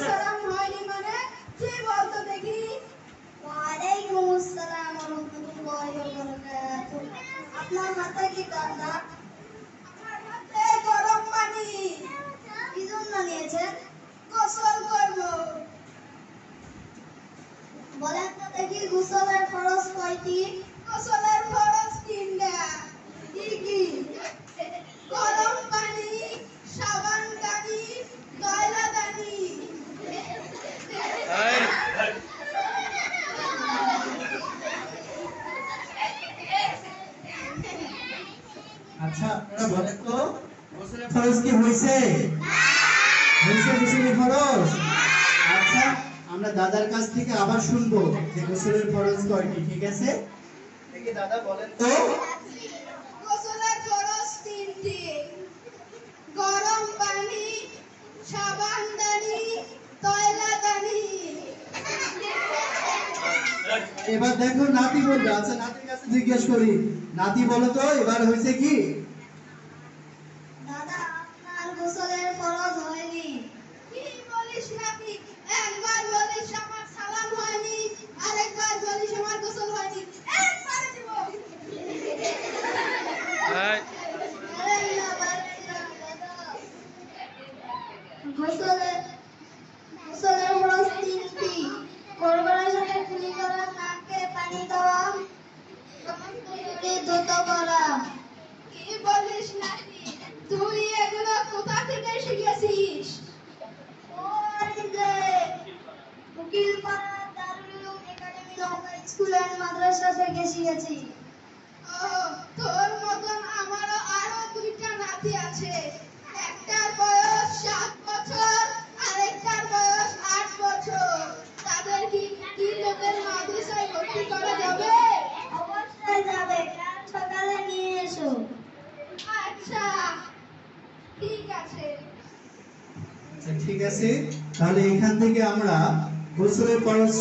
সালাম হয়নি মানে কি বলতো দেখি? ওয়ালাইকুম আসসালাম ওয়া রাহমাতুল্লাহি ওয়া বারাকাতুহু। আপনার মাথা কি ঠান্ডা আপনার হাতে মানে? কি জন্য খরচ কয়টি গোসলের খরচ আচ্ছা আপনারা বলেন তো গোসলের খরচ কি হয়েছে? হয়েছে গোসলের খরচ? আচ্ছা আমরা দাদার কাছ থেকে আবার শুনব যে গোসলের খরচ কয়টি, ঠিক আছে? দেখি দাদা বলেন তো। এবার দেখো নাতি বলবে আচ্ছা নাতির কাছে জিজ্ঞেস করি। নাতি বলো তো এবার হয়েছে কি? দাদা আপনার গোসলের খরচ হয়নি। কি বলিস নাকি একবার বলিস আমার সালাম হয়নি আরেকবার বলিস আমার গোসল হয়নি। একবারে দিব। গোসলের শরীর ধুত করা কি বলিস নাকি তুই এগুলো কোথা থেকে শিখেছিস? ওই যে Ukilpara Darul academy Naogaon school and madrasa থেকে শিখেছি। ও তোর মতন আমারও আরও দুইটা নাতি আছে। ঠিক আছে। আচ্ছা ঠিক আছে। তাহলে এখান থেকে আমরা গোসলের খরচ